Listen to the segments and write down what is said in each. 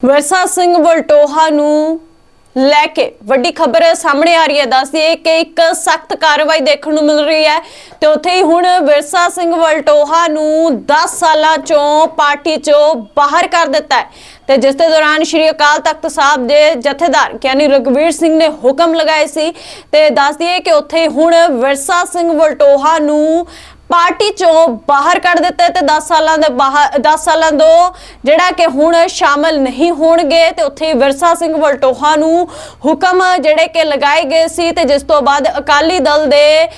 ਵਰਸਾ ਸਿੰਘ ਵਲਟੋਹਾ ਨੂੰ ਲੈ ਕੇ ਵੱਡੀ ਖਬਰ ਸਾਹਮਣੇ ਆ ਰਹੀ ਹੈ। ਦੱਸਦੀ ਹੈ ਕਿ ਇੱਕ ਸਖਤ ਕਾਰਵਾਈ ਦੇਖਣ ਨੂੰ ਮਿਲ ਰਹੀ ਹੈ ਤੇ ਉੱਥੇ ਹੀ ਹੁਣ ਵਿਰਸਾ ਸਿੰਘ ਵਲਟੋਹਾ ਨੂੰ 10 ਸਾਲਾਂ ਚੋਂ ਪਾਰਟੀ ਚੋਂ ਬਾਹਰ ਕਰ ਦਿੱਤਾ ਹੈ ਤੇ ਜਿਸ ਦੇ ਦੌਰਾਨ ਸ਼੍ਰੀ ਅਕਾਲ ਤਖਤ ਸਾਹਿਬ ਦੇ ਜਥੇਦਾਰ ਗਿਆਨੀ ਰਗਵੀਰ ਸਿੰਘ ਨੇ ਹੁਕਮ ਲਗਾਏ ਸੀ ਤੇ ਦੱਸਦੀ ਹੈ ਕਿ ਉੱਥੇ ਹੀ ਹੁਣ ਵਿਰਸਾ ਸਿੰਘ ਵਲਟੋਹਾ ਨੂੰ ਪਾਰਟੀ ਚੋਂ ਬਾਹਰ ਕੱਢ ਦਿੱਤਾ ਹੈ ਤੇ 10 ਸਾਲਾਂ ਦੇ ਬਾਹਰ 10 ਸਾਲਾਂ ਤੋਂ ਜਿਹੜਾ ਕਿ ਹੁਣ ਸ਼ਾਮਲ ਨਹੀਂ ਹੋਣਗੇ ਤੇ ਉੱਥੇ ਵਿਰਸਾ ਸਿੰਘ ਵਲਟੋਹਾ ਨੂੰ ਹੁਕਮ ਜਿਹੜੇ ਕਿ ਲਗਾਏ ਗਏ ਸੀ ਤੇ ਜਿਸ ਤੋਂ ਬਾਅਦ ਅਕਾਲੀ ਦਲ ਦੇ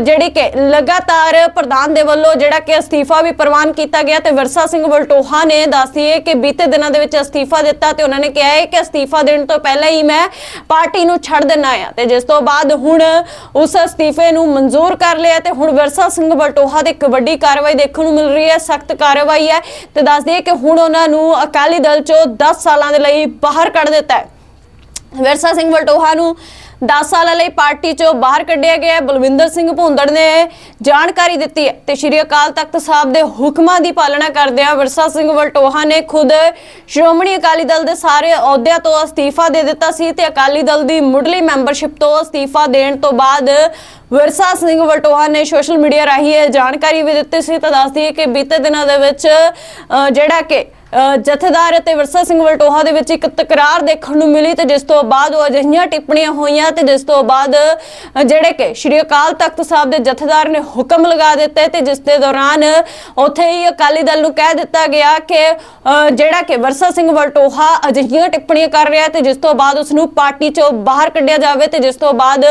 ਜਿਹੜੇ ਕਿ ਲਗਾਤਾਰ ਪ੍ਰਧਾਨ ਦੇ ਵੱਲੋਂ ਜਿਹੜਾ ਕਿ ਅਸਤੀਫਾ ਵੀ ਪ੍ਰਵਾਨ ਕੀਤਾ ਗਿਆ ਤੇ ਵਿਰਸਾ ਸਿੰਘ ਵਲਟੋਹਾ ਨੇ ਦੱਸੀ ਹੈ ਕਿ ਬੀਤੇ ਦਿਨਾਂ ਦੇ ਵਿੱਚ ਅਸਤੀਫਾ ਦਿੱਤਾ ਤੇ ਉਹਨਾਂ ਨੇ ਕਿਹਾ ਹੈ ਕਿ ਅਸਤੀਫਾ ਦੇਣ ਤੋਂ ਪਹਿਲਾਂ ਹੀ ਮੈਂ ਪਾਰਟੀ ਨੂੰ ਛੱਡ ਦੇਣਾ ਆ ਤੇ ਜਿਸ ਤੋਂ ਬਾਅਦ ਹੁਣ ਉਸ ਅਸਤੀਫੇ ਨੂੰ ਮਨਜ਼ੂਰ ਕਰ ਲਿਆ ਤੇ ਹੁਣ ਵਿਰਸਾ ਸਿੰਘ ਵਲਟੋਹਾ ਦੇ ਇੱਕ ਵੱਡੀ ਕਾਰਵਾਈ ਦੇਖਣ ਨੂੰ ਮਿਲ ਰਹੀ ਹੈ, ਸਖਤ ਕਾਰਵਾਈ ਹੈ ਤੇ ਦੱਸ ਦਈਏ ਕਿ ਹੁਣ ਉਹਨਾਂ ਨੂੰ ਅਕਾਲੀ ਦਲ ਚੋਂ 10 ਸਾਲਾਂ ਦੇ ਲਈ ਬਾਹਰ ਕੱਢ ਦਿੱਤਾ ਹੈ। ਵਿਰਸਾ ਸਿੰਘ ਵਲਟੋਹਾ ਨੂੰ 10 ਸਾਲਾਂ ਲਈ ਪਾਰਟੀ ਚੋਂ ਬਾਹਰ ਕੱਢਿਆ ਗਿਆ ਬਲਵਿੰਦਰ ਸਿੰਘ ਭੁੰਦੜ ਨੇ ਜਾਣਕਾਰੀ ਦਿੱਤੀ ਹੈ ਤੇ ਸ਼੍ਰੀ ਅਕਾਲ ਤਖਤ ਸਾਹਿਬ ਦੇ ਹੁਕਮਾਂ ਦੀ ਪਾਲਣਾ ਕਰਦਿਆਂ ਵਿਰਸਾ ਸਿੰਘ ਵਲਟੋਹਾ ਨੇ ਖੁਦ ਸ਼੍ਰੋਮਣੀ ਅਕਾਲੀ ਦਲ ਦੇ ਸਾਰੇ ਅਹੁਦਿਆਂ ਤੋਂ ਅਸਤੀਫਾ ਦੇ ਦਿੱਤਾ ਸੀ ਤੇ ਅਕਾਲੀ ਦਲ ਦੀ ਮੁੱਢਲੀ ਮੈਂਬਰਸ਼ਿਪ ਤੋਂ ਅਸਤੀਫਾ ਦੇਣ ਤੋਂ ਬਾਅਦ ਵਿਰਸਾ ਸਿੰਘ ਵਲਟੋਹਾ ਨੇ ਸੋਸ਼ਲ ਮੀਡੀਆ ਰਾਹੀਂ ਇਹ ਜਾਣਕਾਰੀ ਵੀ ਦਿੱਤੀ ਸੀ। ਤਾਂ ਦੱਸਦੀ ਹੈ ਕਿ ਬੀਤੇ ਦਿਨਾਂ ਦੇ ਵਿੱਚ ਜਿਹੜਾ ਕਿ ਜਥੇਦਾਰ ਅਤੇ ਵਿਰਸਾ ਸਿੰਘ ਵਲਟੋਹਾ ਦੇ ਵਿੱਚ ਇੱਕ ਤਕਰਾਰ ਦੇਖਣ ਨੂੰ ਮਿਲੀ ਤੇ ਜਿਸ ਤੋਂ ਬਾਅਦ ਉਹ ਅਜਿਹੀਆਂ ਟਿੱਪਣੀਆਂ ਹੋਈਆਂ ਤੇ ਜਿਸ ਤੋਂ ਬਾਅਦ ਜਿਹੜੇ ਕਿ ਸ਼੍ਰੀ ਅਕਾਲ ਤਖਤ ਸਾਹਿਬ ਦੇ ਜਥੇਦਾਰ ਨੇ ਹੁਕਮ ਲਗਾ ਦਿੱਤੇ ਤੇ ਜਿਸ ਦੇ ਦੌਰਾਨ ਉੱਥੇ ਹੀ ਅਕਾਲੀ ਦਲ ਨੂੰ ਕਹਿ ਦਿੱਤਾ ਗਿਆ ਕਿ ਜਿਹੜਾ ਕਿ ਵਿਰਸਾ ਸਿੰਘ ਵਲਟੋਹਾ ਅਜਿਹੀਆਂ ਟਿੱਪਣੀਆਂ ਕਰ ਰਿਹਾ ਤੇ ਜਿਸ ਤੋਂ ਬਾਅਦ ਉਸ ਨੂੰ ਪਾਰਟੀ ਚੋਂ ਬਾਹਰ ਕੱਢਿਆ ਜਾਵੇ ਤੇ ਜਿਸ ਤੋਂ ਬਾਅਦ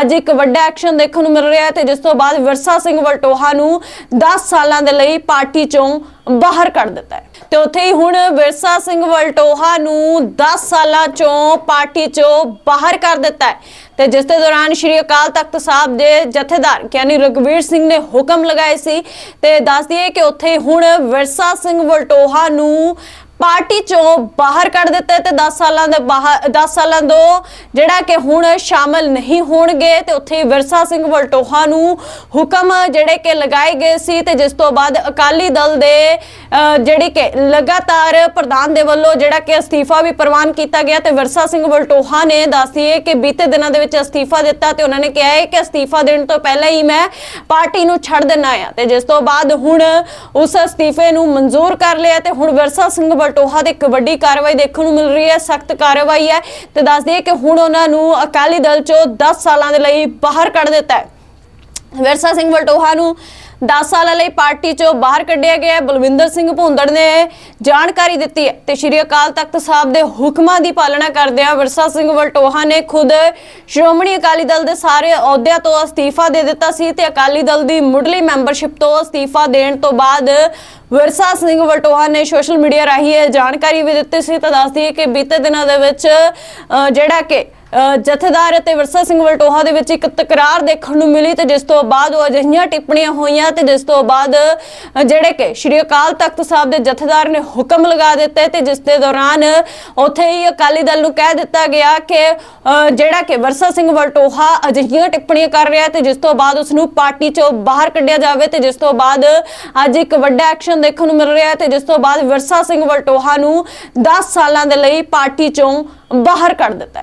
ਅੱਜ ਇੱਕ ਵੱਡਾ ਐਕਸ਼ਨ ਦੇਖਣ ਨੂੰ ਮਿਲ ਰਿਹਾ ਹੈ ਤੇ ਜਿਸ ਤੋਂ ਬਾਅਦ ਵਿਰਸਾ ਸਿੰਘ ਵਲਟੋਹਾ ਨੂੰ 10 ਸਾਲਾਂ ਦੇ ਲਈ ਪਾਰਟੀ ਚੋਂ ਬਾਹਰ ਕੱਢ ਦਿੱਤਾ ਹੈ। ਤੇ ਉੱਥੇ ਹੀ ਹੁਣ ਵਿਰਸਾ ਸਿੰਘ ਵਲਟੋਹਾ ਨੂੰ 10 ਸਾਲਾਂ ਚੋਂ ਪਾਰਟੀ ਚੋਂ ਬਾਹਰ ਕਰ ਦਿੱਤਾ ਹੈ। ਤੇ ਜਿਸ ਦੇ ਦੌਰਾਨ ਸ਼੍ਰੀ ਅਕਾਲ ਤਖਤ ਸਾਹਿਬ ਦੇ ਜਥੇਦਾਰ ਗਿਆਨੀ ਰਗਵੀਰ ਸਿੰਘ ਨੇ ਹੁਕਮ ਲਗਾਏ ਸੀ। ਤੇ ਦੱਸ ਦਈਏ ਕਿ ਉੱਥੇ ਹੀ ਹੁਣ ਵਿਰਸਾ ਸਿੰਘ ਵਲਟੋਹਾ ਨੂੰ ਪਾਰਟੀ ਚੋਂ ਬਾਹਰ ਕੱਢ ਦਿੱਤਾ ਤੇ 10 ਸਾਲਾਂ ਦੇ ਬਾਹਰ 10 ਸਾਲਾਂ ਤੋਂ ਜਿਹੜਾ ਕਿ ਹੁਣ ਸ਼ਾਮਲ ਨਹੀਂ ਹੋਣਗੇ ਤੇ ਉੱਥੇ ਵਿਰਸਾ ਸਿੰਘ ਵਲਟੋਹਾ ਨੂੰ ਹੁਕਮ ਜਿਹੜੇ ਕਿ ਲਗਾਏ ਗਏ ਸੀ ਤੇ ਜਿਸ ਤੋਂ ਬਾਅਦ ਅਕਾਲੀ ਦਲ ਦੇ ਅਹ, ਕਿ ਲਗਾਤਾਰ ਪ੍ਰਧਾਨ ਦੇ ਵੱਲੋਂ ਜਿਹੜਾ ਕਿ ਅਸਤੀਫਾ ਵੀ ਪ੍ਰਵਾਨ ਕੀਤਾ ਗਿਆ ਤੇ ਵਿਰਸਾ ਸਿੰਘ ਵਲਟੋਹਾ ਨੇ ਦੱਸੀ ਕਿ ਬੀਤੇ ਦਿਨਾਂ ਦੇ ਵਿੱਚ ਅਸਤੀਫਾ ਦਿੱਤਾ ਤੇ ਉਹਨਾਂ ਨੇ ਕਿਹਾ ਹੈ ਕਿ ਅਸਤੀਫਾ ਦੇਣ ਤੋਂ ਪਹਿਲਾਂ ਹੀ ਮੈਂ ਪਾਰਟੀ ਨੂੰ ਛੱਡ ਦੇਣਾ ਆ ਤੇ ਜਿਸ ਤੋਂ ਬਾਅਦ ਹੁਣ ਉਸ ਅਸਤੀਫੇ ਨੂੰ ਮਨਜ਼ੂਰ ਕਰ ਲਿਆ ਤੇ ਹੁਣ ਵਿਰਸਾ ਸਿੰਘ ਵਲਟੋਹਾ ਦੇ ਇੱਕ ਵੱਡੀ ਕਾਰਵਾਈ ਦੇਖਣ ਨੂੰ ਮਿਲ ਰਹੀ ਹੈ, ਸਖਤ ਕਾਰਵਾਈ ਹੈ ਤੇ ਦੱਸ ਦਈਏ ਕਿ ਹੁਣ ਉਹਨਾਂ ਨੂੰ ਅਕਾਲੀ ਦਲ ਚੋਂ 10 ਸਾਲਾਂ ਦੇ ਲਈ ਬਾਹਰ ਕੱਢ ਦਿੱਤਾ ਹੈ। ਵਿਰਸਾ ਸਿੰਘ ਵਲਟੋਹਾ ਨੂੰ 10 ਸਾਲਾਂ ਲਈ ਪਾਰਟੀ ਚੋਂ ਬਾਹਰ ਕੱਢਿਆ ਗਿਆ ਬਲਵਿੰਦਰ ਸਿੰਘ ਭੁੰਦੜ ਨੇ ਜਾਣਕਾਰੀ ਦਿੱਤੀ ਹੈ ਤੇ ਸ਼੍ਰੀ ਅਕਾਲ ਤਖਤ ਸਾਹਿਬ ਦੇ ਹੁਕਮਾਂ ਦੀ ਪਾਲਣਾ ਕਰਦਿਆਂ ਵਿਰਸਾ ਸਿੰਘ ਵਲਟੋਹਾ ਨੇ ਖੁਦ ਸ਼੍ਰੋਮਣੀ ਅਕਾਲੀ ਦਲ ਦੇ ਸਾਰੇ ਅਹੁਦਿਆਂ ਤੋਂ ਅਸਤੀਫਾ ਦੇ ਦਿੱਤਾ ਸੀ ਤੇ ਅਕਾਲੀ ਦਲ ਦੀ ਮੁੱਢਲੀ ਮੈਂਬਰਸ਼ਿਪ ਤੋਂ ਅਸਤੀਫਾ ਦੇਣ ਤੋਂ ਬਾਅਦ ਵਿਰਸਾ ਸਿੰਘ ਵਲਟੋਹਾ ਨੇ ਸੋਸ਼ਲ ਮੀਡੀਆ ਰਾਹੀਂ ਇਹ ਜਾਣਕਾਰੀ ਵੀ ਦਿੱਤੀ ਸੀ। ਤਾਂ ਦੱਸਦੀ ਹੈ ਕਿ ਬੀਤੇ ਦਿਨਾਂ ਦੇ ਵਿੱਚ ਜਿਹੜਾ ਕਿ ਜਥੇਦਾਰ ਅਤੇ ਵਿਰਸਾ ਸਿੰਘ ਵਲਟੋਹਾ ਦੇ ਵਿੱਚ ਇੱਕ ਤਕਰਾਰ ਦੇਖਣ ਨੂੰ ਮਿਲੀ ਤੇ ਜਿਸ ਤੋਂ ਬਾਅਦ ਉਹ ਅਜਿਹੀਆਂ ਟਿੱਪਣੀਆਂ ਹੋਈਆਂ ਤੇ ਜਿਸ ਤੋਂ ਬਾਅਦ ਜਿਹੜੇ ਕਿ ਸ਼੍ਰੀ ਅਕਾਲ ਤਖਤ ਸਾਹਿਬ ਦੇ ਜਥੇਦਾਰ ਨੇ ਹੁਕਮ ਲਗਾ ਦਿੱਤੇ ਤੇ ਜਿਸ ਦੇ ਦੌਰਾਨ ਉੱਥੇ ਹੀ ਅਕਾਲੀ ਦਲ ਨੂੰ ਕਹਿ ਦਿੱਤਾ ਗਿਆ ਕਿ ਜਿਹੜਾ ਕਿ ਵਿਰਸਾ ਸਿੰਘ ਵਲਟੋਹਾ ਅਜਿਹੀਆਂ ਟਿੱਪਣੀਆਂ ਕਰ ਰਿਹਾ ਤੇ ਜਿਸ ਤੋਂ ਬਾਅਦ ਉਸ ਨੂੰ ਪਾਰਟੀ ਚੋਂ ਬਾਹਰ ਕੱਢਿਆ ਜਾਵੇ ਤੇ ਜਿਸ ਤੋਂ ਬਾਅਦ ਅੱਜ ਇੱਕ ਵੱਡਾ ਐਕਸ਼ਨ ਦੇਖਣ ਨੂੰ ਮਿਲ ਰਿਹਾ ਹੈ ਤੇ ਜਿਸ ਤੋਂ ਬਾਅਦ ਵਿਰਸਾ ਸਿੰਘ ਵਲਟੋਹਾ ਨੂੰ 10 ਸਾਲਾਂ ਦੇ ਲਈ ਪਾਰਟੀ ਚੋਂ ਬਾਹਰ ਕੱਢ ਦਿੱਤਾ ਹੈ।